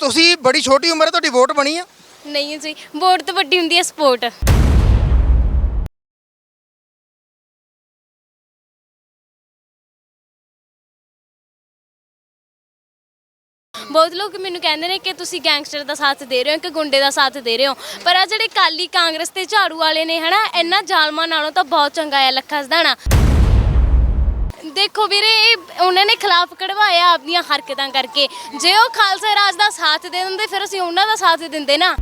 ਤੁਸੀਂ ਬੜੀ ਛੋਟੀ ਉਮਰ ਹੈ, ਤੁਹਾਡੀ ਵੋਟ ਬਣੀ ਆ? ਨਹੀਂ ਜੀ, ਵੋਟ ਤੋਂ ਵੱਡੀ ਹੁੰਦੀ ਹੈ, ਸਪੋਰਟ। ਬਹੁਤ ਲੋਕ ਮੈਨੂੰ ਕਹਿੰਦੇ ਨੇ ਕਿ ਤੁਸੀਂ ਗੈਂਗਸਟਰ ਦਾ ਸਾਥ ਦੇ ਰਹੇ ਹੋ, ਕਿ ਗੁੰਡੇ ਦਾ ਸਾਥ ਦੇ ਰਹੇ ਹੋ। ਪਰ ਆ ਜਿਹੜੇ ਕਾਲੀ ਕਾਂਗਰਸ ਤੇ ਝਾੜੂ ਵਾਲੇ ਨੇ, ਹਨਾ ਇਹਨਾਂ ਜ਼ਾਲਮਾਂ ਨਾਲੋਂ ਤਾਂ ਬਹੁਤ ਚੰਗਾ ਆ, ਲੱਖਾ ਸਦਾਣਾ। ਦੇਖੋ ਵੀਰੇ ਇਹ ਉਹਨਾਂ ਨੇ ਖਿਲਾਫ ਕਢਵਾਇਆ ਆਪਣੀਆਂ ਹਰਕਤਾਂ ਕਰਕੇ। ਜੇ ਉਹ ਖਾਲਸਾ ਰਾਜ ਦਾ ਸਾਥ ਦੇ ਦਿੰਦੇ, ਫਿਰ ਅਸੀਂ ਉਹਨਾਂ ਦਾ ਸਾਥ ਦਿੰਦੇ ਨਾ।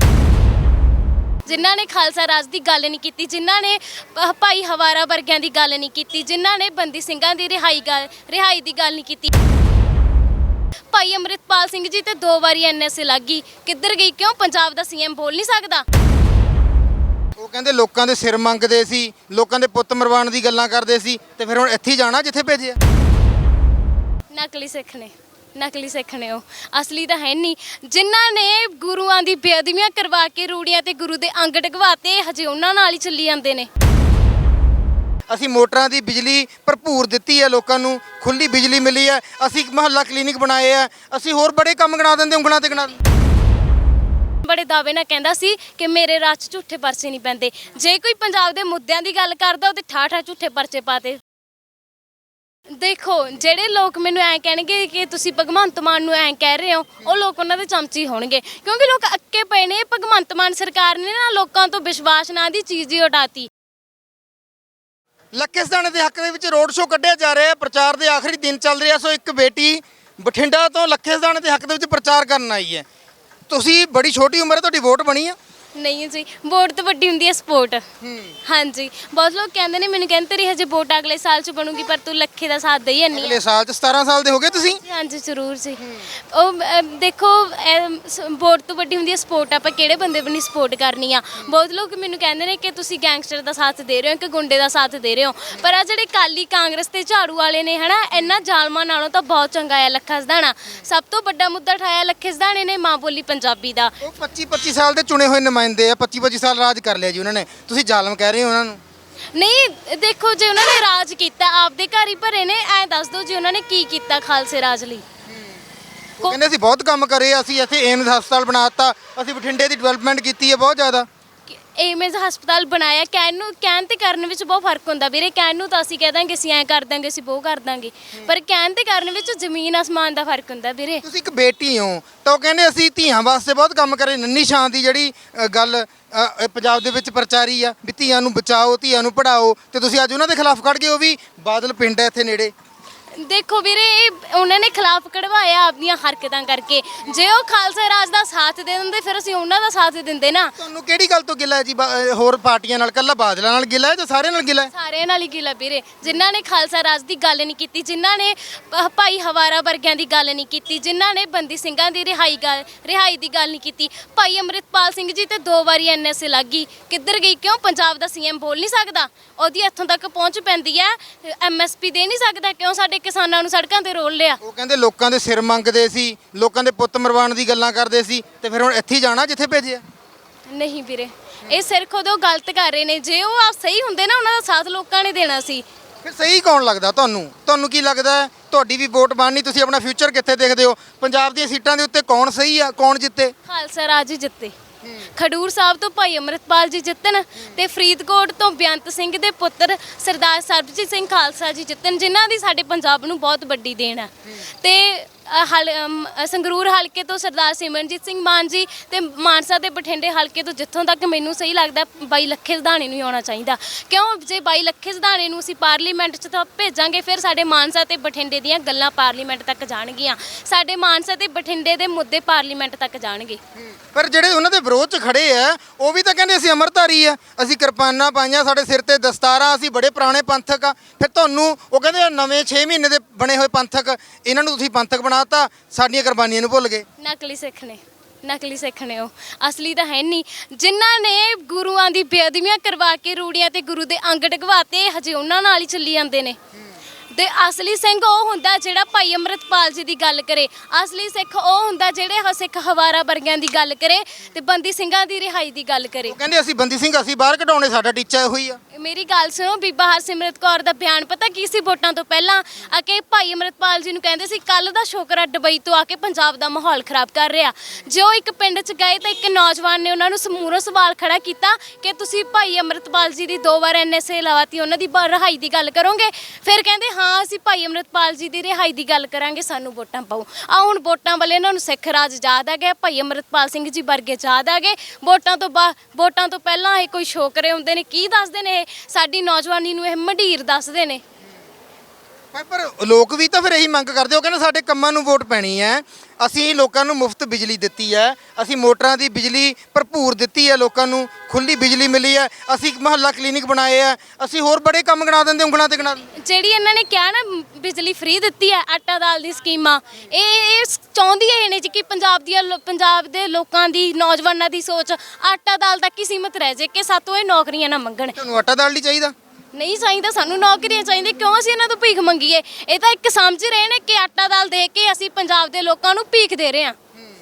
ਜਿਨ੍ਹਾਂ ਨੇ ਖਾਲਸਾ ਰਾਜ ਦੀ ਗੱਲ ਨਹੀਂ ਕੀਤੀ, ਜਿਨ੍ਹਾਂ ਨੇ ਪ- ਭਾਈ ਹਵਾਰਾ ਵਰਗਿਆਂ ਦੀ ਗੱਲ ਨਹੀਂ ਕੀਤੀ, ਜਿਨ੍ਹਾਂ ਨੇ ਬੰਦੀ ਸਿੰਘਾਂ ਦੀ ਰਿਹਾਈ ਗੱਲ, ਰਿਹਾਈ ਦੀ ਗੱਲ ਨਹੀਂ ਕੀਤੀ। ਭਾਈ ਅੰਮ੍ਰਿਤਪਾਲ ਸਿੰਘ ਜੀ ਤੇ ਦੋ ਵਾਰੀ ਐਨਐਸਏ ਲੱਗੀ ਕਿੱਧਰ ਗਈ? ਕਿਉਂ? ਪੰਜਾਬ ਦਾ ਸੀਐਮ ਬੋਲ ਨਹੀਂ ਸਕਦਾ। ਉਹ ਕਹਿੰਦੇ ਲੋਕਾਂ ਦੇ ਸਿਰ ਮੰਗਦੇ ਸੀ ਲੋਕਾਂ ਦੇ ਪੁੱਤ ਮਰਵਾਉਣ ਦੀ ਗੱਲਾਂ ਕਰਦੇ ਸੀ ਤੇ ਫਿਰ ਹੁਣ ਇੱਥੇ ਹੀ ਜਾਣਾ ਜਿੱਥੇ ਭੇਜਿਆ। ਨਕਲੀ ਸਿੱਖ ਨੇ ਨਕਲੀ ਸਿੱਖ ਨੇ ਉਹ। ਅਸਲੀ ਤਾਂ ਹੈ ਨਹੀਂ। ਜਿਨ੍ਹਾਂ ਨੇ ਗੁਰੂਆਂ ਦੀ ਬੇਅਦਬੀਆਂ ਕਰਵਾ ਕੇ ਰੂੜੀਆਂ ਤੇ ਗੁਰੂ ਦੇ ਅੰਗ ਡਗਵਾਤੇ ਹਜੇ ਉਹਨਾਂ ਨਾਲ ਹੀ ਚੱਲੀ ਜਾਂਦੇ ਨੇ। ਅਸੀਂ ਮੋਟਰਾਂ ਦੀ ਬਿਜਲੀ ਭਰਪੂਰ ਦਿੱਤੀ ਹੈ ਲੋਕਾਂ ਨੂੰ ਖੁੱਲੀ ਬਿਜਲੀ ਮਿਲੀ ਹੈ ਅਸੀਂ ਮਹੱਲਾ ਕਲੀਨਿਕ ਬਣਾਏ ਆ ਅਸੀਂ ਹੋਰ ਬੜੇ ਕੰਮ ਗਣਾ ਦਿੰਦੇ ਉਂਗਲਾਂ ਤੇ ਗਣਾ ਦਿੰਦੇ। ਬੜੇ ਦਾਅਵੇ ਨਾਲ ਕਹਿੰਦਾ ਸੀ ਕਿ ਮੇਰੇ ਰਾਜ 'ਚ ਝੂਠੇ ਪਰਚੇ ਨਹੀਂ ਪੈਂਦੇ। ਜੇ ਕੋਈ ਪੰਜਾਬ ਦੇ ਮੁੱਦਿਆਂ ਦੀ ਗੱਲ ਕਰਦਾ, ਉਹਦੇ ਠਾਠਾ ਝੂਠੇ ਪਰਚੇ ਪਾਤੇ ਦੇਖੋ, ਜਿਹੜੇ ਲੋਕ ਮੈਨੂੰ ਐਂ ਕਹਿਣਗੇ ਕਿ ਤੁਸੀਂ ਭਗਵੰਤ ਮਾਨ ਨੂੰ ਐਂ ਕਹਿ ਰਹੇ ਹੋ, ਉਹ ਲੋਕ ਉਹਨਾਂ ਦੇ ਚਮਚੀ ਹੋਣਗੇ। ਕਿਉਂਕਿ ਲੋਕ ਅੱਕੇ ਪਏ ਨੇ, ਭਗਵੰਤ ਮਾਨ ਸਰਕਾਰ ਨੇ ਨਾ ਲੋਕਾਂ ਤੋਂ ਵਿਸ਼ਵਾਸ ਨਾਂ ਦੀ ਚੀਜ਼ ਹੀ ਉਡਾਤੀ। ਲੱਖੇਸਦਾਣੇ ਦੇ ਹੱਕ ਦੇ ਵਿੱਚ ਰੋਡ ਸ਼ੋਅ ਕੱਢਿਆ ਜਾ ਰਿਹਾ ਹੈ ਪ੍ਰਚਾਰ ਦੇ ਆਖਰੀ ਦਿਨ ਚੱਲ ਰਿਹਾ, ਸੋ ਇੱਕ ਬੇਟੀ ਬਠਿੰਡਾ ਤੋਂ ਲੱਖੇਸਦਾਣੇ ਦੇ ਹੱਕ ਦੇ ਵਿੱਚ ਪ੍ਰਚਾਰ ਕਰਨ ਆਈ ਹੈ। ਤੁਸੀਂ ਬੜੀ ਛੋਟੀ ਉਮਰ ਹੈ ਤੁਹਾਡੀ ਵੋਟ ਬਣੀ ਆ। ਨਹੀਂ ਜੀ ਵੋਟ ਤੋਂ ਵੱਡੀ ਹੁੰਦੀ ਹੈ ਸਪੋਰਟ ਹਾਂਜੀ ਬਹੁਤ ਲੋਕ ਕਹਿੰਦੇ ਨੇ ਮੈਨੂੰ ਕਹਿੰਦੇ ਤੇਰੀ ਹਜੇ ਵੋਟ ਅਗਲੇ ਸਾਲ 'ਚ ਬਣੂਗੀ ਪਰ ਤੂੰ ਲੱਖੇ ਦਾ ਸਾਥ ਦੇਈ ਨਹੀਂ ਅਗਲੇ ਸਾਲ ਚ 17 ਸਾਲ ਦੇ ਹੋਗੇ ਤੁਸੀਂ? ਜੀ, ਹਾਂਜੀ ਜ਼ਰੂਰ ਜੀ। ਉਹ ਦੇਖੋ ਵੋਟ ਤੋਂ ਵੱਡੀ ਹੁੰਦੀ ਹੈ ਸਪੋਰਟ ਆਪਾਂ ਕਿਹੜੇ ਬੰਦੇ ਬਣੀ ਸਪੋਰਟ ਕਰਨੀ ਆ? ਬਹੁਤ ਲੋਕ ਮੈਨੂੰ ਕਹਿੰਦੇ ਨੇ ਕਿ ਤੁਸੀਂ ਗੈਂਗਸਟਰ ਦਾ ਸਾਥ ਦੇ ਰਹੇ ਹੋ ਕਿ ਗੁੰਡੇ ਦਾ ਸਾਥ ਦੇ ਰਹੇ ਹੋ। ਪਰ ਆ ਜਿਹੜੇ ਕਾਲੀ ਕਾਂਗਰਸ ਤੇ ਝਾੜੂ ਵਾਲੇ ਨੇ ਹਨਾ ਇਹਨਾਂ ਜ਼ਾਲਮਾਂ ਨਾਲੋਂ ਤਾਂ ਬਹੁਤ ਚੰਗਾ ਹੈ ਲੱਖਾ ਸਦਾਣਾ। ਸਭ ਤੋਂ ਵੱਡਾ ਮੁੱਦਾ ਠਾਇਆ ਲੱਖੇ ਸਦਾਣੇ ਨੇ ਮਾਂ ਬੋਲੀ ਪੰਜਾਬੀ ਦਾ। ਉਹ 25 25 ਸਾਲ ਦੇ ਚੁਣੇ ਹੋਏ ਨੁਮਾਇੰਦੇ ਆ 25 25 ਸਾਲ ਰਾਜ ਕਰ ਲਿਆ ਜੀ ਉਹਨਾਂ ਨੇ। ਤੁਸੀਂ ਜ਼ਾਲਮ ਕਹਿ ਰਹੇ ਹੋ ਉਹਨਾਂ ਨੂੰ? ਨਹੀਂ ਦੇਖੋ ਜੇ ਉਹਨਾਂ ਨੇ ਰਾਜ ਕੀਤਾ ਆਪਦੇ ਘਰ ਹੀ ਭਰੇ ਨੇ ਐ ਦੱਸ ਦਿਓ ਜੀ ਉਹਨਾਂ ਨੇ ਕੀ ਕੀਤਾ ਖਾਲਸੇ ਰਾਜ ਲਈ। ਉਹ ਕਹਿੰਦੇ ਅਸੀਂ ਬਹੁਤ ਕੰਮ ਕਰੇ ਅਸੀਂ ਇੱਥੇ ਏਮਸ ਹਸਪਤਾਲ ਬਣਾਤਾ ਅਸੀਂ ਬਠਿੰਡੇ ਦੀ ਡਿਵੈਲਪਮੈਂਟ ਕੀਤੀ ਹੈ ਬਹੁਤ ਜ਼ਿਆਦਾ। ਏਮਜ਼ ਹਸਪਤਾਲ ਬਣਾਇਆ ਕਹਿਣ ਨੂੰ ਕਹਿਣ ਤੇ ਕਰਨ ਵਿੱਚ ਬਹੁਤ ਫ਼ਰਕ ਹੁੰਦਾ ਵੀਰੇ ਕਹਿਣ ਨੂੰ ਤਾਂ ਅਸੀਂ ਕਹਿ ਦਾਂਗੇ ਅਸੀਂ ਐਂ ਕਰ ਦਾਂਗੇ ਅਸੀਂ ਉਹ ਕਰ ਦਾਂਗੇ ਪਰ ਕਹਿਣ ਤੇ ਕਰਨ ਵਿੱਚ ਜ਼ਮੀਨ ਅਸਮਾਨ ਦਾ ਫ਼ਰਕ ਹੁੰਦਾ ਵੀਰੇ। ਤੁਸੀਂ ਇੱਕ ਬੇਟੀ ਹੋ ਤਾਂ ਉਹ ਕਹਿੰਦੇ ਅਸੀਂ ਧੀਆਂ ਵਾਸਤੇ ਬਹੁਤ ਕੰਮ ਕਰੇ ਨੰਨੀ ਸ਼ਾਨ ਦੀ ਜਿਹੜੀ ਅ, ਗੱਲ ਅ, ਇਹ ਪੰਜਾਬ ਦੇ ਵਿੱਚ ਪ੍ਰਚਾਰੀ ਆ ਵੀ ਧੀਆਂ ਨੂੰ ਬਚਾਓ ਧੀਆਂ ਨੂੰ ਪੜਾਓ ਤੇ ਤੁਸੀਂ ਅੱਜ ਉਹਨਾਂ ਦੇ ਖਿਲਾਫ ਖੜ ਗਏ ਉਹ ਵੀ ਬਾਦਲ ਪਿੰਡ ਹੈ ਇੱਥੇ ਨੇੜੇ। ਦੇਖੋ ਵੀਰੇ ਇਹ ਉਹਨਾਂ ਨੇ ਖਿਲਾਫ ਕਢਵਾਇਆ ਆਪਣੀਆਂ ਹਰਕਤਾਂ ਕਰਕੇ। ਜੇ ਉਹ ਖਾਲਸਾ ਰਾਜ ਦਾ ਸਾਥ ਦੇ ਦਿੰਦੇ ਫਿਰ ਅਸੀਂ ਉਹਨਾਂ ਦਾ ਸਾਥ ਦਿੰਦੇ ਨਾ। ਤੁਹਾਨੂੰ ਕਿਹੜੀ ਗੱਲ ਤੋਂ ਗਿਲਾ ਹੈ ਜੀ? ਬਾ- ਹੋਰ ਪਾਰਟੀਆਂ ਨਾਲ ਕੱਲਾ ਬਾਦਲਾਂ ਨਾਲ ਗਿਲਾ ਹੈ ਜਾਂ ਸਾਰਿਆਂ ਨਾਲ ਗਿਲਾ ਹੈ? ਸਾਰਿਆਂ ਨਾਲ ਹੀ ਗਿਲਾ ਵੀਰੇ। ਜਿਨ੍ਹਾਂ ਨੇ ਖਾਲਸਾ ਰਾਜ ਦੀ ਗੱਲ ਨਹੀਂ ਕੀਤੀ ਜਿਨ੍ਹਾਂ ਨੇ ਭਾਈ ਹਵਾਰਾ ਵਰਗਿਆਂ ਦੀ ਗੱਲ ਨਹੀਂ ਕੀਤੀ ਜਿਨ੍ਹਾਂ ਨੇ ਬੰਦੀ ਸਿੰਘਾਂ ਦੀ ਰਿਹਾਈ ਗੱਲ ਰਿਹਾਈ ਦੀ ਗੱਲ ਨਹੀਂ ਕੀਤੀ। ਭਾਈ ਅੰਮ੍ਰਿਤਪਾਲ ਸਿੰਘ ਜੀ ਤੇ ਦੋ ਵਾਰੀ ਐਨਐਸਏ ਲੱਗੀ ਕਿੱਧਰ ਗਈ? ਕਿਉਂ? ਪੰਜਾਬ ਦਾ ਸੀਐਮ ਬੋਲ ਨਹੀਂ ਸਕਦਾ? ਉਹਦੀ ਇੱਥੋਂ ਤੱਕ ਪਹੁੰਚ ਪੈਂਦੀ ਹੈ। ਐਮਐਸਪੀ ਦੇ ਨਹੀਂ ਸਕਦਾ? ਕਿਉਂ ਸਾਡੇ ਕਿਸਾਨਾਂ ਨੂੰ ਸੜਕਾਂ ਤੇ ਰੋਲ ਲਿਆ। ਉਹ ਕਹਿੰਦੇ ਲੋਕਾਂ ਦੇ ਸਿਰ ਮੰਗਦੇ ਸੀ ਲੋਕਾਂ ਦੇ ਪੁੱਤ ਮਰਵਾਉਣ ਦੀ ਗੱਲਾਂ ਕਰਦੇ ਸੀ ਤੇ ਫਿਰ ਹੁਣ ਇੱਥੇ ਹੀ ਜਾਣਾ ਜਿੱਥੇ ਭੇਜਿਆ? ਨਹੀਂ ਵੀਰੇ ਇਹ ਸਿਰ ਖੁਦ ਉਹ ਗਲਤ ਕਰ ਰਹੇ ਨੇ ਜੇ ਉਹ ਆ ਸਹੀ ਹੁੰਦੇ ਨਾ ਉਹਨਾਂ ਦਾ ਸਾਥ ਲੋਕਾਂ ਨੇ ਦੇਣਾ ਸੀ। ਫਿਰ ਸਹੀ ਕੌਣ ਲੱਗਦਾ ਤੁਹਾਨੂੰ? ਤੁਹਾਨੂੰ ਕੀ ਲੱਗਦਾ ਹੈ? ਤੁਹਾਡੀ ਵੀ ਵੋਟ ਬਣਨੀ ਤੁਸੀਂ ਆਪਣਾ ਫਿਊਚਰ ਕਿੱਥੇ ਦੇਖਦੇ ਹੋ? ਪੰਜਾਬ ਦੀਆਂ ਸੀਟਾਂ ਦੇ ਉੱਤੇ ਕੌਣ ਸਹੀ ਆ ਕੌਣ ਜਿੱਤੇ? ਖਾਲਸਾ ਰਾਜ ਹੀ ਜਿੱਤੇ। ਖਡੂਰ ਸਾਹਿਬ ਤੋਂ ਭਾਈ ਅੰਮ੍ਰਿਤਪਾਲ ਜੀ ਜਿੱਤਣ ਤੇ ਫਰੀਦਕੋਟ ਤੋਂ ਬੇਅੰਤ ਸਿੰਘ ਦੇ ਪੁੱਤਰ ਸਰਦਾਰ ਸਰਬਜੀਤ ਸਿੰਘ ਖਾਲਸਾ ਜੀ ਜਿੱਤਣ, ਜਿਨ੍ਹਾਂ ਦੀ ਸਾਡੇ ਪੰਜਾਬ ਨੂੰ ਬਹੁਤ ਵੱਡੀ ਦੇਣ ਹੈ। ਤੇ ਅ, ਹਲ ਅਮ, ਅ, ਸੰਗਰੂਰ ਹਲਕੇ ਤੋਂ ਸਰਦਾਰ ਸਿਮਰਨਜੀਤ ਸਿੰਘ ਮਾਨ ਜੀ ਤੇ ਮਾਨਸਾ ਤੇ ਬਠਿੰਡੇ ਹਲਕੇ ਤੋਂ ਜਿੱਥੋਂ ਤੱਕ ਮੈਨੂੰ ਸਹੀ ਲੱਗਦਾ ਬਾਈ ਲੱਖੇ ਸਧਾਣੇ ਨੂੰ ਹੀ ਆਉਣਾ ਚਾਹੀਦਾ। ਕਿਉਂ? ਜੇ ਬਾਈ ਲੱਖੇ ਸਧਾਣੇ ਨੂੰ ਅਸੀਂ ਪਾਰਲੀਮੈਂਟ 'ਚ ਤਾਂ ਭੇਜਾਂਗੇ ਫਿਰ ਸਾਡੇ ਮਾਨਸਾ ਤੇ ਬਠਿੰਡੇ ਦੀਆਂ ਗੱਲਾਂ ਪਾਰਲੀਮੈਂਟ ਤੱਕ ਜਾਣਗੀਆਂ। ਸਾਡੇ ਮਾਨਸਾ ਤੇ ਬਠਿੰਡੇ ਦੇ ਮੁੱਦੇ ਪਾਰਲੀਮੈਂਟ ਤੱਕ ਜਾਣਗੇ। ਪਰ ਜਿਹੜੇ ਉਹਨਾਂ ਦੇ ਵਿਰੋਧ 'ਚ ਖੜੇ ਆ ਉਹ ਵੀ ਤਾਂ ਕਹਿੰਦੇ ਅਸੀਂ ਅਮਰਧਾਰੀ ਆ। ਅਸੀਂ ਕਿਰਪਾਨਾਂ ਪਾਈਆਂ ਸਾਡੇ ਸਿਰ ਤੇ ਦਸਤਾਰਾਂ ਅਸੀਂ ਬੜੇ ਪੁਰਾਣੇ ਪੰਥਕ ਆ। ਫਿਰ ਤੁਹਾਨੂੰ ਉਹ ਕਹਿੰਦੇ ਆ ਨਵੇਂ 6 ਮਹੀਨੇ ਦੇ ਬਣੇ ਹੋਏ ਪੰਥਕ ਇਹਨਾਂ ਨੂੰ ਤੁਸੀਂ ਪੰਥਕ ਬਣਾ ਬਣਾਤਾ ਸਾਡੀਆਂ ਕੁਰਬਾਨੀਆਂ ਨੂੰ ਭੁੱਲ ਗਏ। ਨਕਲੀ ਸਿੱਖ ਨੇ, ਨਕਲੀ ਸਿੱਖ ਨੇ ਉਹ। ਅਸਲੀ ਤਾਂ ਹੈ ਨਹੀਂ। ਜਿਨ੍ਹਾਂ ਨੇ ਗੁਰੂਆਂ ਦੀ ਬੇਅਦਬੀਆਂ ਕਰਵਾ ਕੇ ਰੂੜੀਆਂ ਤੇ ਗੁਰੂ ਦੇ ਅੰਗ ਡਗਵਾਤੇ ਹਜੇ ਉਹਨਾਂ ਨਾਲ ਹੀ ਚੱਲੀ ਜਾਂਦੇ ਨੇ। ਤੇ ਅਸਲੀ ਸਿੰਘ ਉਹ ਹੁੰਦਾ ਜਿਹੜਾ ਭਾਈ ਅੰਮ੍ਰਿਤਪਾਲ ਜੀ ਦੀ ਗੱਲ ਕਰੇ। ਅਸਲੀ ਸਿੱਖ ਉਹ ਹੁੰਦਾ ਜਿਹੜੇ ਹ- ਸਿੱਖ ਹਵਾਰਾ ਵਰਗਿਆਂ ਦੀ ਗੱਲ ਕਰੇ ਤੇ ਬੰਦੀ ਸਿੰਘਾਂ ਦੀ ਰਿਹਾਈ ਦੀ ਗੱਲ ਕਰੇ। ਉਹ ਕਹਿੰਦੇ ਅਸੀਂ ਬੰਦੀ ਸਿੰਘ ਅਸੀਂ ਬਾਹਰ ਕਢਾਉਣੇ ਸਾਡਾ ਟੀਚਾ ਇਹੋ ਹੀ ਆ। ਮੇਰੀ ਗੱਲ ਸੁਣੋ ਬੀਬਾ ਹਰਸਿਮਰਤ ਕੌਰ ਦਾ ਬਿਆਨ ਪਤਾ ਕੀ ਸੀ ਵੋਟਾਂ ਤੋਂ ਪਹਿਲਾਂ? ਆ ਕਿ ਭਾਈ ਅਮਰਤਪਾਲ ਜੀ ਨੂੰ ਕਹਿੰਦੇ ਸੀ ਕੱਲ ਦਾ ਸ਼ੋਕਰਾ ਦੁਬਈ ਤੋਂ ਆ ਕੇ ਪੰਜਾਬ ਦਾ ਮਾਹੌਲ ਖਰਾਬ ਕਰ ਰਿਹਾ। ਜੇ ਇੱਕ ਪਿੰਡ 'ਚ ਗਏ ਤਾਂ ਇੱਕ ਨੌਜਵਾਨ ਨੇ ਉਹਨਾਂ ਨੂੰ ਸਮੂਹਰੋਂ ਸਵਾਲ ਖੜਾ ਕੀਤਾ ਕਿ ਤੁਸੀਂ ਭਾਈ ਅਮਰਤਪਾਲ ਜੀ ਦੀ ਦੋ ਵਾਰ ਐਨਐਸਏ ਲਵਾਤੀ ਉਹਨਾਂ ਦੀ ਰਿਹਾਈ ਦੀ ਗੱਲ ਕਰੋਗੇ। ਫਿਰ ਕਹਿੰਦੇ ਹਾਂ ਹਾਂ ਅਸੀਂ ਭਾਈ ਅਮਰਤਪਾਲ ਜੀ ਦੀ ਰਿਹਾਈ ਦੀ ਗੱਲ ਕਰਾਂਗੇ, ਸਾਨੂੰ ਵੋਟਾਂ ਪਾਓ। ਆ ਹੁਣ ਵੋਟਾਂ ਵਾਲੇ ਇਹਨਾਂ ਨੂੰ ਸਿੱਖ ਰਾਜ ਯਾਦ ਆ ਗਿਆ ਭਾਈ ਅਮਰਤਪਾਲ ਸਿੰਘ ਜੀ ਵਰਗੇ ਯਾਦ ਆ ਗਏ ਵੋਟਾਂ ਤੋਂ ਬਾ ਵੋਟਾਂ ਤੋਂ ਪਹਿਲਾਂ ਇਹ ਕੋਈ ਸ਼ੋਕਰੇ ਹੁੰਦੇ ਨੇ, ਕੀ ਦੱਸਦੇ ਨੇ ਇਹ? ਸਾਡੀ ਨੌਜਵਾਨੀ ਨੂੰ ਇਹ ਮੰਡੀਰ ਦੱਸਦੇ ਨੇ। ਪਰ ਪਰ ਲੋਕ ਵੀ ਤਾਂ ਫਿਰ ਇਹੀ ਮੰਗ ਕਰਦੇ ਉਹ ਕਹਿੰਦੇ ਸਾਡੇ ਕੰਮਾਂ ਨੂੰ ਵੋਟ ਪੈਣੀ ਹੈ ਅਸੀਂ ਲੋਕਾਂ ਨੂੰ ਮੁਫਤ ਬਿਜਲੀ ਦਿੱਤੀ ਹੈ ਅਸੀਂ ਮੋਟਰਾਂ ਦੀ ਬਿਜਲੀ ਭਰਪੂਰ ਦਿੱਤੀ ਹੈ ਲੋਕਾਂ ਨੂੰ ਖੁੱਲੀ ਬਿਜਲੀ ਮਿਲੀ ਹੈ ਅਸੀਂ ਮਹੱਲਾ ਕਲੀਨਿਕ ਬਣਾਏ ਆ ਅਸੀਂ ਹੋਰ ਬੜੇ ਕੰਮ ਗਣਾ ਦਿੰਦੇ ਉਂਗਲਾਂ ਤੇ ਗਣਾ ਦਿੰਦੇ। ਜਿਹੜੀ ਇਹਨਾਂ ਨੇ ਕਿਹਾ ਨਾ ਬਿਜਲੀ ਫ੍ਰੀ ਦਿੱਤੀ ਹੈ ਆਟਾ ਦਾਲ ਦੀ ਸਕੀਮਾਂ ਇਹ ਇਹ ਚਾਹੁੰਦੀ ਹੈ ਇਹਨੇ ਜੀ ਕਿ ਪੰਜਾਬ ਦੀਆਂ ਲੋ- ਪੰਜਾਬ ਦੇ ਲੋਕਾਂ ਦੀ ਨੌਜਵਾਨਾਂ ਦੀ ਸੋਚ ਆਟਾ ਦਾਲ ਤੱਕ ਹੀ ਸੀਮਤ ਰਹਿ ਜੇ ਕਿ ਸਾਤੋਂ ਇਹ ਨੌਕਰੀਆਂ ਨਾ ਮੰਗਣ ਤੁਹਾਨੂੰ ਆਟਾ ਦਾਲ ਨਹੀਂ ਚਾਹੀਦਾ ਨਹੀਂ ਚਾਹੀਦਾ, ਸਾਨੂੰ ਨੌਕਰੀਆਂ ਚਾਹੀਦੀਆਂ, ਕਿਉਂ ਅਸੀਂ ਇਹਨਾਂ ਤੋਂ ਭੀਖ ਮੰਗੀਏ? ਇਹ ਤਾਂ ਇੱਕ ਸਮਝ ਰਹੇ ਨੇ ਕਿ ਆਟਾ ਦਾਲ ਦੇ ਕੇ ਅਸੀਂ ਪੰਜਾਬ ਦੇ ਲੋਕਾਂ ਨੂੰ ਭੀਖ ਦੇ ਰਹੇ ਹਾਂ।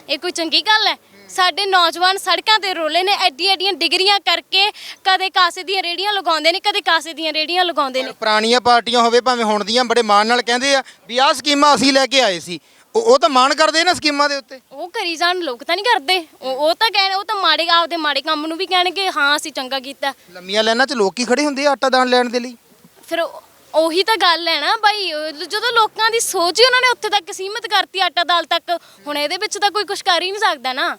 ਇਹ ਕੋਈ ਚੰਗੀ ਗੱਲ ਹੈ? ਸਾਡੇ ਨੌਜਵਾਨ ਸੜਕਾਂ ਤੇ ਰੋਲੇ ਨੇ ਐਡੀ ਐਡੀਆਂ ਡਿਗਰੀਆਂ ਕਰਕੇ ਕਦੇ ਕਾਸੇ ਦੀਆਂ ਰੇੜੀਆਂ ਲਗਾਉਂਦੇ ਨੇ, ਕਦੇ ਕਾਸੇ ਦੀਆਂ ਰੇੜੀਆਂ ਲਗਾਉਂਦੇ ਨੇ। ਪੁਰਾਣੀਆਂ ਪਾਰਟੀਆਂ ਹੋਵੇ, ਭਾਵੇਂ ਹੁਣ ਦੀਆਂ, ਬੜੇ ਮਾਣ ਨਾਲ ਕਹਿੰਦੇ ਆ ਵੀ ਆਹ ਸਕੀਮਾਂ ਅਸੀਂ ਲੈ ਕੇ ਆਏ ਸੀ। ਉਹ ਉਹ ਤਾਂ ਮਾਣ ਕਰਦੇ ਨਾ ਸਕੀਮਾਂ ਦੇ ਉੱਤੇ। ਉਹ ਕਰੀ ਜਾਣ ਲੋਕ ਤਾਂ ਨਹੀਂ ਕਰਦੇ। ਉਹ ਉਹ ਤਾਂ ਕਹਿਣ ਉਹ ਤਾਂ ਮਾੜੇ ਆਪਦੇ ਮਾੜੇ ਕੰਮ ਨੂੰ ਵੀ ਕਹਿਣਗੇ ਹਾਂ ਅਸੀਂ ਚੰਗਾ ਕੀਤਾ। ਲੰਮੀਆਂ ਲਾਈਨਾਂ 'ਚ ਲੋਕ ਹੀ ਖੜੇ ਹੁੰਦੇ ਆ ਆਟਾ ਦਾਲ ਲੈਣ ਦੇ ਲਈ। ਫਿਰ ਉਹ- ਉਹੀ ਤਾਂ ਗੱਲ ਹੈ ਨਾ ਉਹ ਜਦੋਂ ਲੋਕਾਂ ਦੀ ਸੋਚ ਹੀ ਉਹਨਾਂ ਨੇ ਉੱਥੇ ਤੱਕ ਸੀਮਤ ਕਰਤੀ ਆਟਾ ਦਾਲ ਤੱਕ ਹੁਣ ਇਹਦੇ ਵਿੱਚ ਤਾਂ ਕੋਈ ਕੁਝ ਕਰ ਹੀ ਨਹੀਂ ਸਕਦਾ ਨਾ।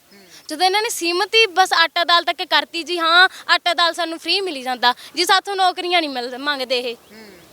ਜਦੋਂ ਇਹਨਾਂ ਨੇ ਸੀਮਤ ਹੀ ਬਸ ਆਟਾ ਦਾਲ ਤੱਕ ਕਰਤੀ ਜੀ ਹਾਂ ਆਟਾ ਦਾਲ ਸਾਨੂੰ ਫ੍ਰੀ ਮਿਲੀ ਜਾਂਦਾ। ਜੀ ਸਾਥੋਂ ਨੌਕਰੀਆਂ ਨਹੀਂ ਮਿਲ ਮੰਗਦੇ ਇਹ।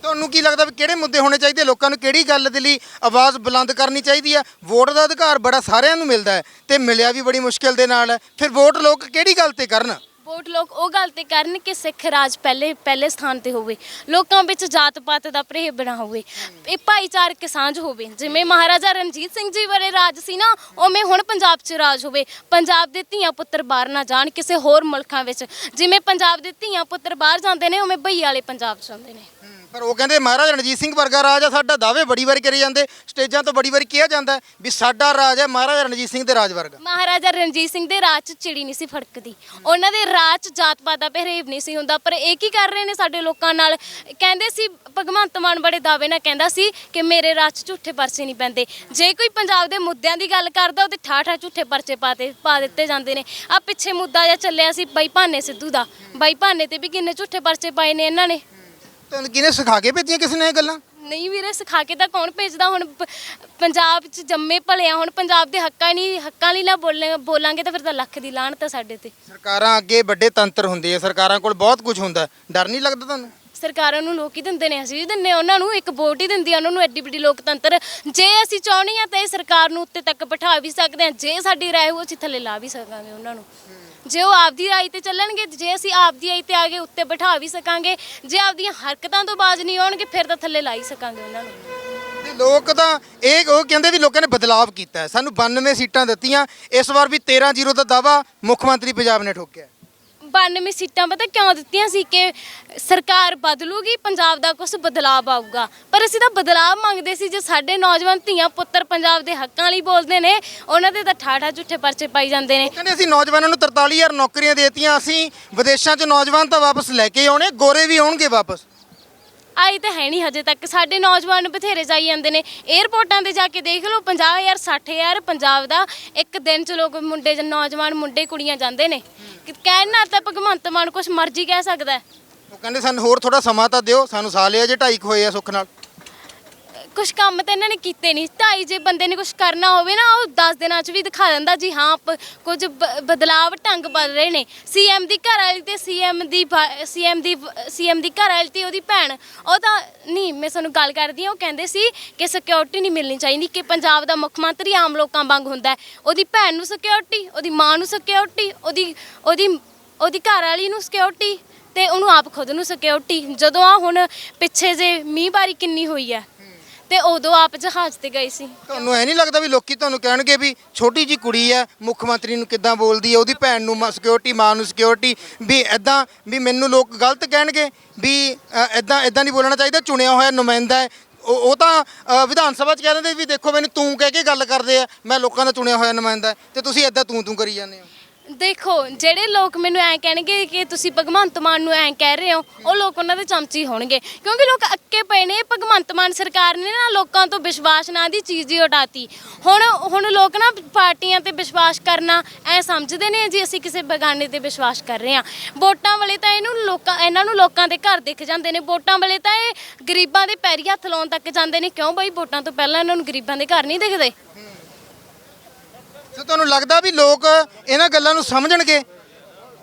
ਤੁਹਾਨੂੰ ਕੀ ਲੱਗਦਾ ਵੀ ਕਿਹੜੇ ਮੁੱਦੇ ਹੋਣੇ ਚਾਹੀਦੇ? ਲੋਕਾਂ ਨੂੰ ਕਿਹੜੀ ਗੱਲ ਦੇ ਲਈ ਆਵਾਜ਼ ਬੁਲੰਦ ਕਰਨੀ ਚਾਹੀਦੀ ਆ? ਵੋਟ ਦਾ ਅਧਿਕਾਰ ਬੜਾ ਸਾਰਿਆਂ ਨੂੰ ਮਿਲਦਾ ਹੈ ਤੇ ਮਿਲਿਆ ਵੀ ਬੜੀ ਮੁਸ਼ਕਿਲ ਦੇ ਨਾਲ ਹੈ। ਫਿਰ ਵੋਟ ਲੋਕ ਕਿਹੜੀ ਗੱਲ ਤੇ ਕਰਨ? ਵੋਟ ਲੋਕ ਉਹ ਗੱਲ ਤੇ ਕਰਨ ਕਿ ਸਿੱਖ ਰਾਜ ਪਹਿਲੇ ਪਹਿਲੇ ਸਥਾਨ ਤੇ ਹੋਵੇ। ਲੋਕਾਂ ਵਿੱਚ ਜਾਤ ਪਾਤ ਦਾ ਪ੍ਰੇਹ ਬਣਾ ਹੋਵੇ। ਇਹ ਭਾਈਚਾਰਕ ਸਾਂਝ ਹੋਵੇ। ਜਿਵੇਂ ਮਹਾਰਾਜਾ ਰਣਜੀਤ ਸਿੰਘ ਜੀ ਬਾਰੇ ਰਾਜ ਸੀ ਨਾ ਉਵੇਂ ਹੁਣ ਪੰਜਾਬ 'ਚ ਰਾਜ ਹੋਵੇ। ਪੰਜਾਬ ਦੇ ਧੀਆਂ ਪੁੱਤਰ ਬਾਹਰ ਨਾ ਜਾਣ ਕਿਸੇ ਹੋਰ ਮੁਲਕਾਂ ਵਿੱਚ। ਜਿਵੇਂ ਪੰਜਾਬ ਦੇ ਧੀਆਂ ਪੁੱਤਰ ਬਾਹਰ ਜਾਂਦੇ ਨੇ ਉਵੇਂ ਭਈ ਵਾਲੇ ਪੰਜਾਬ 'ਚ ਜਾਂਦੇ ਨੇ। ਪਰ ਉਹ ਕਹਿੰਦੇ, ਮਹਾਰਾਜਾ, ਰਣਜੀਤ ਸਿੰਘ ਵਰਗਾ ਰਾਜ ਆ, ਸਾਡਾ ਦਾਅਵੇ ਬੜੀ ਵਾਰੀ ਕਰੇ ਜਾਂਦੇ। ਸਟੇਜਾਂ ਤੋਂ ਬੜੀ ਵਾਰੀ ਕਿਹਾ ਜਾਂਦਾ ਵੀ ਸਾਡਾ ਰਾਜ ਹੈ ਮਹਾਰਾਜਾ ਰਣਜੀਤ ਸਿੰਘ ਦੇ ਰਾਜ ਵਰਗਾ। ਮਹਾਰਾਜਾ ਰਣਜੀਤ ਸਿੰਘ ਦੇ ਰਾਜ 'ਚ ਚਿੜੀ ਨਹੀਂ ਸੀ ਫੜਕਦੀ। ਉਹਨਾਂ ਦੇ ਰਾਜ 'ਚ ਜਾਤ ਪਾਤ ਦਾ ਪਹਿਰੇਵ ਨਹੀਂ ਸੀ ਹੁੰਦਾ। ਪਰ ਇਹ ਕੀ ਕਰ ਰਹੇ ਨੇ ਸਾਡੇ ਲੋਕਾਂ ਨਾਲ? ਕਹਿੰਦੇ ਸੀ, ਭਗਵੰਤ ਮਾਨ ਬੜੇ ਦਾਅਵੇ ਨਾਲ ਕਹਿੰਦਾ ਸੀ ਕਿ ਮੇਰੇ ਰਾਜ 'ਚ ਝੂਠੇ ਪਰਚੇ ਨਹੀਂ ਪੈਂਦੇ। ਜੇ ਕੋਈ ਪੰਜਾਬ ਦੇ ਮੁੱਦਿਆਂ ਦੀ ਗੱਲ ਕਰਦਾ, ਉਹਦੇ ਠਾਠਾ ਝੂਠੇ ਪਰਚੇ ਪਾਤੇ ਪਾ ਦਿੱਤੇ ਜਾਂਦੇ ਨੇ। ਆ ਪਿੱਛੇ ਮੁੱਦਾ ਜਿਹਾ ਚੱਲਿਆ ਸੀ ਬਾਈ ਭਾਨੇ ਸਿੱਧੂ ਦਾ। ਬਾਈ ਭਾਨੇ ਤੇ ਵੀ ਕਿੰਨੇ ਝੂਠੇ ਪਰਚੇ ਪਾਏ ਨੇ ਇਹਨਾਂ ਨੇ। ਤੁਹਾਨੂੰ ਕਿਹਨੇ ਸਿਖਾ ਕੇ ਭੇਜੀਆਂ ਕਿਸ ਨੇ ਇਹ ਗੱਲਾਂ? ਨਹੀਂ ਵੀਰੇ ਸਿਖਾ ਕੇ ਤਾਂ ਕੌਣ ਭੇਜਦਾ? ਹੁਣ ਪ- ਪੰਜਾਬ 'ਚ ਜੰਮੇ ਭਲਿਆ ਹੁਣ ਪੰਜਾਬ ਦੇ ਹੱਕਾਂ ਨਹੀਂ ਹੱਕਾਂ ਲਈ ਨਾ ਬੋਲੇ ਬੋਲਾਂਗੇ ਤਾਂ ਫਿਰ ਤਾਂ ਲੱਖ ਦੀ ਲਾਹਨਤ ਆ ਸਾਡੇ ਤੇ। ਸਰਕਾਰਾਂ ਅੱਗੇ ਵੱਡੇ ਤੰਤਰ ਹੁੰਦੇ ਆ ਸਰਕਾਰਾਂ ਕੋਲ ਬਹੁਤ ਕੁਝ ਹੁੰਦਾ ਡਰ ਨਹੀਂ ਲੱਗਦਾ ਤੁਹਾਨੂੰ? ਸਰਕਾਰਾਂ ਨੂੰ ਲੋਕ ਹੀ ਦਿੰਦੇ ਨੇ ਅਸੀਂ ਵੀ ਦਿੰਦੇ ਹਾਂ। ਉਹਨਾਂ ਨੂੰ ਇੱਕ ਵੋਟ ਹੀ ਦਿੰਦੀ ਆ ਉਹਨਾਂ ਨੂੰ ਐਡੀ ਵੱਡੀ ਲੋਕਤੰਤਰ। ਜੇ ਅਸੀਂ ਚਾਹੁੰਦੇ ਆ ਤਾਂ ਇਹ ਸਰਕਾਰ ਨੂੰ ਉੱਤੇ ਤੱਕ ਬਿਠਾ ਵੀ ਸਕਦੇ ਹਾਂ। ਜੇ ਸਾਡੀ ਰਾਏ ਹੋ ਅਸੀਂ ਥੱਲੇ ਲਾ ਵੀ ਸਕਾਂਗੇ ਉਹਨਾਂ ਨੂੰ। ਜੇ ਉਹ ਆਪਦੀ ਰਾਈ ਤੇ ਚੱਲਣਗੇ, ਜੇ ਅਸੀਂ ਆਪਦੀ ਰਾਈ ਤੇ ਆ ਉੱਤੇ ਬਿਠਾ ਵੀ ਸਕਾਂਗੇ, ਜੇ ਆਪਦੀਆਂ ਹਰਕਤਾਂ ਤੋਂ ਬਾਜ਼ ਨਹੀਂ ਆਉਣਗੇ, ਫਿਰ ਤਾਂ ਥੱਲੇ ਲਾ ਹੀ ਸਕਾਂਗੇ ਉਹਨਾਂ ਨੂੰ। ਤੇ ਲੋਕ ਤਾਂ ਇਹ ਉਹ ਕਹਿੰਦੇ ਵੀ ਲੋਕਾਂ ਨੇ ਬਦਲਾਵ ਕੀਤਾ ਹੈ। ਸਾਨੂੰ 92 ਸੀਟਾਂ ਦਿੱਤੀਆਂ। ਇਸ ਵਾਰ ਵੀ 13-0 ਦਾ ਦਾਵਾ ਮੁੱਖ ਮੰਤਰੀ ਪੰਜਾਬ ਨੇ ਠੋਕਿਆ 92 ਸੀਟਾਂ ਪਤਾ ਕਿਉਂ ਦਿੱਤੀਆਂ ਸੀ ਕਿ ਸਰਕਾਰ ਬਦਲੂਗੀ, ਪੰਜਾਬ ਦਾ ਕੁਝ ਬਦਲਾਅ ਆਊਗਾ। ਪਰ ਅਸੀਂ ਤਾਂ ਬਦਲਾਅ ਮੰਗਦੇ ਸੀ, ਜੇ ਸਾਡੇ ਨੌਜਵਾਨ ਧੀਆਂ ਪੁੱਤਰ ਪੰਜਾਬ ਦੇ ਹੱਕਾਂ ਲਈ ਬੋਲਦੇ ਨੇ, ਉਹਨਾਂ ਦੇ ਤਾਂ ਠਾਠਾ ਝੁੱਠੇ ਪਰਚੇ ਪਾਈ ਜਾਂਦੇ ਨੇ। ਕਹਿੰਦੇ ਅਸੀਂ ਨੌਜਵਾਨਾਂ ਨੂੰ 43000 ਨੌਕਰੀਆਂ ਦੇਤੀਆਂ, ਅਸੀਂ ਵਿਦੇਸ਼ਾਂ 'ਚ ਨੌਜਵਾਨ ਤਾਂ ਵਾਪਸ ਲੈ ਕੇ ਆਉਣੇ, ਗੋਰੇ ਵੀ ਆਉਣਗੇ ਵਾਪਸ। ਆਈ ਤਾਂ ਹੈ ਨਹੀਂ ਹਜੇ ਤੱਕ। ਸਾਡੇ ਨੌਜਵਾਨ ਬਥੇਰੇ ਜਾਈ ਜਾਂਦੇ ਨੇ। 에ਅਰਪੋਰਟਾਂ ਤੇ ਜਾ ਕੇ ਦੇਖ ਲਓ 50000 60000 ਪੰਜਾਬ ਦਾ। ਇੱਕ ਦਿਨ ਚ ਲੋਕ ਮੁੰਡੇ ਜਾਂ ਨੌਜਵਾਨ ਮੁੰਡੇ, ਕੁੜੀਆਂ ਜਾਂਦੇ ਨੇ। ਕਿ ਨਾਲ ਤਾਂ ਭਗਵੰਤ ਮਾਨ ਕੁਛ ਮਰਜ਼ੀ ਕਹਿ ਸਕਦਾ ਹੈ। ਉਹ ਕਹਿੰਦੇ ਸਾਨੂੰ ਹੋਰ ਥੋੜਾ ਸਮਾਂ ਤਾਂ ਦਿਓ, ਸਾਨੂੰ ਸਾਲ ਆ ਜੇ ਢਾਈ ਕੁ ਹੋਏ ਆ ਸੁੱਖ ਨਾਲ। ਕੁਝ ਕੰਮ ਤਾਂ ਇਹਨਾਂ ਨੇ ਕੀਤੇ ਨਹੀਂ। ਢਾਈ ਜੇ ਬੰਦੇ ਨੇ ਕੁਝ ਕਰਨਾ ਹੋਵੇ ਨਾ, ਉਹ 10 ਦਿਨਾਂ ਚ ਵੀ ਦਿਖਾ ਦਿੰਦਾ, ਜੀ ਹਾਂ ਪ- ਕੁਝ ਬ- ਬਦਲਾਵ ਢੰਗ ਬਦਲ ਰਹੇ ਨੇ। ਸੀਐਮ ਦੀ ਘਰ ਵਾਲੀ ਤੇ ਸੀਐਮ ਦੀ ਸੀਐਮ ਦੀ ਸੀਐਮ ਦੀ ਘਰ ਵਾਲੀ ਤੇ ਉਹਦੀ ਭੈਣ, ਉਹ ਤਾਂ ਨਹੀਂ, ਮੈਂ ਤੁਹਾਨੂੰ ਗੱਲ ਕਰਦੀ ਹਾਂ, ਉਹ ਕਹਿੰਦੇ ਸੀ ਕਿ ਸਿਕਿਉਰਿਟੀ ਨਹੀਂ ਮਿਲਣੀ ਚਾਹੀਦੀ, ਕਿ ਪੰਜਾਬ ਦਾ ਮੁੱਖ ਮੰਤਰੀ ਆਮ ਲੋਕਾਂ ਵਾਂਗ ਹੁੰਦਾ ਹੈ। ਉਹਦੀ ਭੈਣ ਨੂੰ ਸਿਕਿਉਰਿਟੀ ਉਹਦੀ ਮਾਂ ਨੂੰ ਸਿਕਿਉਰਿਟੀ ਉਹਦੀ ਉਹਦੀ ਉਹਦੀ ਘਰ ਵਾਲੀ ਨੂੰ ਸਿਕਿਉਰਿਟੀ ਤੇ ਉਹਨੂੰ ਆਪ ਖੁਦ ਨੂੰ ਸਿਕਿਉਰਿਟੀ ਜਦੋਂ ਆ ਹੁਣ ਪਿੱਛੇ ਜੇ ਮੀਂਹ ਬਾਰੀ ਕਿੰਨੀ ਹੋਈ ਹੈ ਤੇ ਉਦੋਂ ਆਪ ਜਹਾਜ਼ ਤੇ ਗਏ ਸੀ। ਤੁਹਾਨੂੰ ਐ ਨਹੀਂ ਲੱਗਦਾ ਵੀ ਲੋਕੀ ਤੁਹਾਨੂੰ ਕਹਿਣਗੇ ਵੀ ਛੋਟੀ ਜੀ ਕੁੜੀ ਹੈ, ਮੁੱਖ ਮੰਤਰੀ ਨੂੰ ਕਿੱਦਾਂ ਬੋਲਦੀ ਹੈ, ਉਹਦੀ ਭੈਣ ਨੂੰ ਸਿਕਿਉਰਿਟੀ ਮਾਂ ਨੂੰ ਸਿਕਿਉਰਿਟੀ ਵੀ ਐਦਾਂ ਵੀ ਮੈਨੂੰ ਲੋਕ ਗਲਤ ਕਹਿਣਗੇ, ਵੀ ਐਦਾਂ ਐਦਾਂ ਨਹੀਂ ਬੋਲਣਾ ਚਾਹੀਦਾ, ਚੁਣਿਆ ਹੋਇਆ ਨੁਮਾਇੰਦਾ ਹੈ। ਉਹ ਉਹ ਤਾਂ ਵਿਧਾਨ ਸਭਾ 'ਚ ਕਹਿ ਦਿੰਦੇ ਵੀ ਦੇਖੋ ਮੈਨੂੰ ਤੂੰ ਕਹਿ ਕੇ ਗੱਲ ਕਰਦੇ ਆ, ਮੈਂ ਲੋਕਾਂ ਦਾ ਚੁਣਿਆ ਹੋਇਆ ਨੁਮਾਇੰਦਾ ਤੇ ਤੁਸੀਂ ਏਦਾਂ ਤੂੰ ਤੂੰ ਕਰੀ ਜਾਂਦੇ ਹੋ। ਦੇਖੋ, ਜਿਹੜੇ ਲੋਕ ਮੈਨੂੰ ਐਂ ਕਹਿਣਗੇ ਕਿ ਤੁਸੀਂ ਭਗਵੰਤ ਮਾਨ ਨੂੰ ਐਂ ਕਹਿ ਰਹੇ ਹੋ, ਉਹ ਲੋਕ ਉਹਨਾਂ ਦੇ ਚਮਚੀ ਹੋਣਗੇ। ਕਿਉਂਕਿ ਲੋਕ ਅੱਕੇ ਪਏ ਨੇ, ਭਗਵੰਤ ਮਾਨ ਸਰਕਾਰ ਨੇ ਨਾ ਲੋਕਾਂ ਤੋਂ ਵਿਸ਼ਵਾਸ ਨਾਂ ਦੀ ਚੀਜ਼ ਹੀ ਉਡਾਤੀ। ਹੁਣ ਹੁਣ ਲੋਕ ਨਾ ਪਾਰਟੀਆਂ ਤੇ ਵਿਸ਼ਵਾਸ ਕਰਨਾ ਐ ਸਮਝਦੇ ਨੇ ਜੀ, ਅਸੀਂ ਕਿਸੇ ਬਗਾਨੇ ਤੇ ਵਿਸ਼ਵਾਸ ਕਰ ਰਹੇ ਹਾਂ। ਵੋਟਾਂ ਵਾਲੇ ਤਾਂ ਇਹਨੂੰ ਲੋਕਾਂ, ਇਹਨਾਂ ਨੂੰ ਲੋਕਾਂ ਦੇ ਘਰ ਦਿਖ ਜਾਂਦੇ ਨੇ। ਵੋਟਾਂ ਵਾਲੇ ਤਾਂ ਇਹ ਗਰੀਬਾਂ ਦੇ ਪੈਰੀ ਹੱਥ ਲਾਉਣ ਤੱਕ ਜਾਂਦੇ ਨੇ। ਕਿਉਂ ਬਾਈ? ਵੋਟਾਂ ਤੋਂ ਪਹਿਲਾਂ ਇਹਨਾਂ ਨੂੰ ਗਰੀਬਾਂ ਦੇ ਘਰ ਨਹੀਂ ਦਿਖਦੇ। ਸੋ ਤੁਹਾਨੂੰ ਲੱਗਦਾ ਵੀ ਲੋਕ ਇਹਨਾਂ ਗੱਲਾਂ ਨੂੰ ਸਮਝਣਗੇ?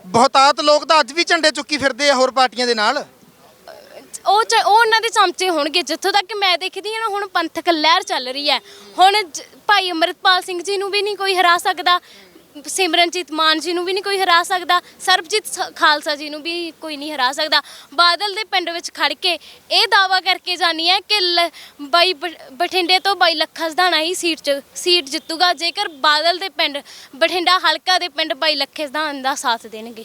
ਬਹੁਤਾਤ ਲੋਕ ਤਾਂ ਅੱਜ ਵੀ ਝੰਡੇ ਚੁੱਕੀ ਫਿਰਦੇ ਆ ਹੋਰ ਪਾਰਟੀਆਂ ਦੇ ਨਾਲ। ਉਹ ਚ- ਉਹ ਉਹਨਾਂ ਦੇ ਚਮਚੇ ਹੋਣਗੇ, ਜਿੱਥੋਂ ਤੱਕ ਮੈਂ ਦੇਖਦੀ ਹਾਂ ਨਾ, ਹੁਣ ਪੰਥਕ ਲਹਿਰ ਚੱਲ ਰਹੀ ਹੈ। ਹੁਣ ਜ- ਭਾਈ ਅਮਰਿਤਪਾਲ ਸਿੰਘ ਜੀ ਨੂੰ ਵੀ ਨਹੀਂ ਕੋਈ ਹਰਾ ਸਕਦਾ। ਸਿਮਰਨਜੀਤ ਮਾਨ ਜੀ ਨੂੰ ਵੀ ਨਹੀਂ ਕੋਈ ਹਰਾ ਸਕਦਾ, ਸਰਬਜੀਤ ਸ- ਖਾਲਸਾ ਜੀ ਨੂੰ ਵੀ ਕੋਈ ਨਹੀਂ ਹਰਾ ਸਕਦਾ। ਬਾਦਲ ਦੇ ਪਿੰਡ ਵਿੱਚ ਖੜ ਕੇ ਇਹ ਦਾਵਾ ਕਰਕੇ ਜਾਨੀ ਹੈ ਕਿ ਲ- ਬਾਈ ਬ- ਬਠਿੰਡੇ ਤੋਂ ਬਾਈ ਲੱਖਾ ਸਧਾਣਾ ਹੀ ਸੀਟ ਚ, ਸੀਟ ਜਿੱਤੂਗਾ। ਜੇਕਰ ਬਾਦਲ ਦੇ ਪਿੰਡ, ਬਠਿੰਡਾ ਹਲਕਾ ਦੇ ਪਿੰਡ ਬਾਈ ਲੱਖੇ ਸਧਾਣ ਦਾ ਸਾਥ ਦੇਣਗੇ।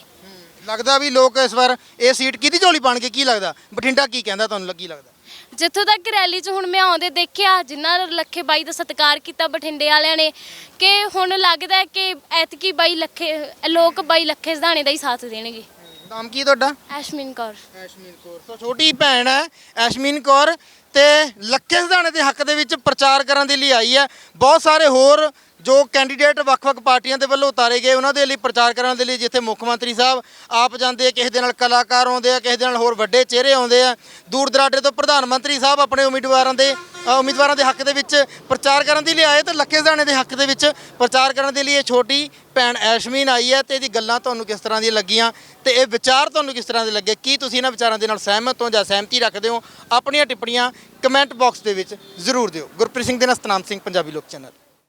ਲੱਗਦਾ ਵੀ ਲੋਕ ਇਸ ਵਾਰ ਇਹ ਸੀਟ ਕਿਹਦੀ ਝੋਲੀ ਪਾਣਗੇ? ਕੀ ਲੱਗਦਾ? ਬਠਿੰਡਾ ਕੀ ਕਹਿੰਦਾ ਤੁਹਾਨੂੰ? ਲੱਗੀ ਲੱਗਦਾ? ਜਿੱਥੋਂ ਤੱਕ ਰੈਲੀ 'ਚ ਹੁਣ ਮੈਂ ਆਉਂਦੇ ਦੇਖਿਆ, ਜਿਨ੍ਹਾਂ ਲੱਖੇ ਬਾਈ ਦਾ ਸਤਿਕਾਰ ਕੀਤਾ ਬਠਿੰਡੇ ਵਾਲਿਆਂ ਨੇ, ਕਿ ਹੁਣ ਲੱਗਦਾ ਕਿ ਐਤਕੀ ਬਾਈ ਲੱਖੇ, ਲੋਕ ਬਾਈ ਲੱਖੇ ਸਧਾਣੇ ਦਾ ਹੀ ਸਾਥ ਦੇਣਗੇ। ਨਾਮ ਕੀ ਤੁਹਾਡਾ? ਐਸ਼ਮਿਨ ਕੌਰ। ਐਸ਼ਮੀਨ ਕੌਰ। ਸੋ ਛੋਟੀ ਭੈਣ ਹੈ ਐਸ਼ਮੀਨ ਕੌਰ ਤੇ ਲੱਖੇ ਸਿਧਾਣੇ ਦੇ ਹੱਕ ਦੇ ਵਿੱਚ ਪ੍ਰਚਾਰ ਕਰਨ ਦੇ ਲਈ ਆਈ ਹੈ। ਬਹੁਤ ਸਾਰੇ ਹੋਰ ਜੋ ਕੈਂਡੀਡੇਟ ਵੱਖ-ਵੱਖ ਪਾਰਟੀਆਂ ਦੇ ਵੱਲੋਂ ਉਤਾਰੇ ਗਏ ਉਹਨਾਂ ਦੇ ਲਈ ਪ੍ਰਚਾਰ ਕਰਨ ਦੇ ਲਈ ਜਿੱਥੇ ਮੁੱਖ ਮੰਤਰੀ ਸਾਹਿਬ ਆਪ ਜਾਂਦੇ ਆ ਕਿਸੇ ਦੇ ਨਾਲ ਕਲਾਕਾਰ ਆਉਂਦੇ ਆ ਕਿਸੇ ਦੇ ਨਾਲ ਹੋਰ ਵੱਡੇ ਚਿਹਰੇ ਆਉਂਦੇ ਆ। ਦੂਰ ਦਰਾਡੇ ਤੋਂ ਪ੍ਰਧਾਨ ਮੰਤਰੀ ਸਾਹਿਬ ਆਪਣੇ ਉਮੀਦਵਾਰਾਂ ਦੇ ਉਮੀਦਵਾਰਾਂ ਦੇ ਹੱਕ ਦੇ ਵਿੱਚ ਪ੍ਰਚਾਰ ਕਰਨ ਦੇ ਲਈ ਆਏ ਤੇ ਲੱਖੇ ਸਿਧਾਣੇ ਦੇ ਹੱਕ ਦੇ ਵਿੱਚ ਪ੍ਰਚਾਰ ਕਰਨ ਦੇ ਲਈ ਇਹ ਛੋਟੀ ਭੈਣ ਐਸ਼ਮੀਨ ਆਈ ਹੈ ਤੇ ਇਹਦੀ ਗੱਲਾਂ ਤੁਹਾਨੂੰ ਕਿਸ ਤਰ੍ਹਾਂ ਦੀਆਂ ਲੱਗੀਆਂ ਤੇ ਇਹ ਵਿਚਾਰ ਤੁਹਾਨੂੰ ਕਿਸ ਤਰ੍ਹਾਂ ਦੇ ਲੱਗੇ? ਕੀ ਤੁਸੀਂ ਇਹਨਾਂ ਵਿਚਾਰਾਂ ਦੇ ਨਾਲ ਸਹਿਮਤ ਹੋ ਜਾਂ ਸਹਿਮਤੀ ਰੱਖਦੇ ਹੋ? ਆਪਣੀਆਂ ਟਿੱਪਣੀਆਂ ਕਮੈਂਟ ਬਾਕਸ ਦੇ ਵਿੱਚ ਜ਼ਰੂਰ ਦਿਓ। ਗੁਰਪ੍ਰੀਤ ਸਿੰਘ ਦੇ ਨਾਲ ਸਤਨਾਮ ਸਿੰਘ, ਪੰਜਾਬੀ ਲੋਕ ਚੈਨਲ।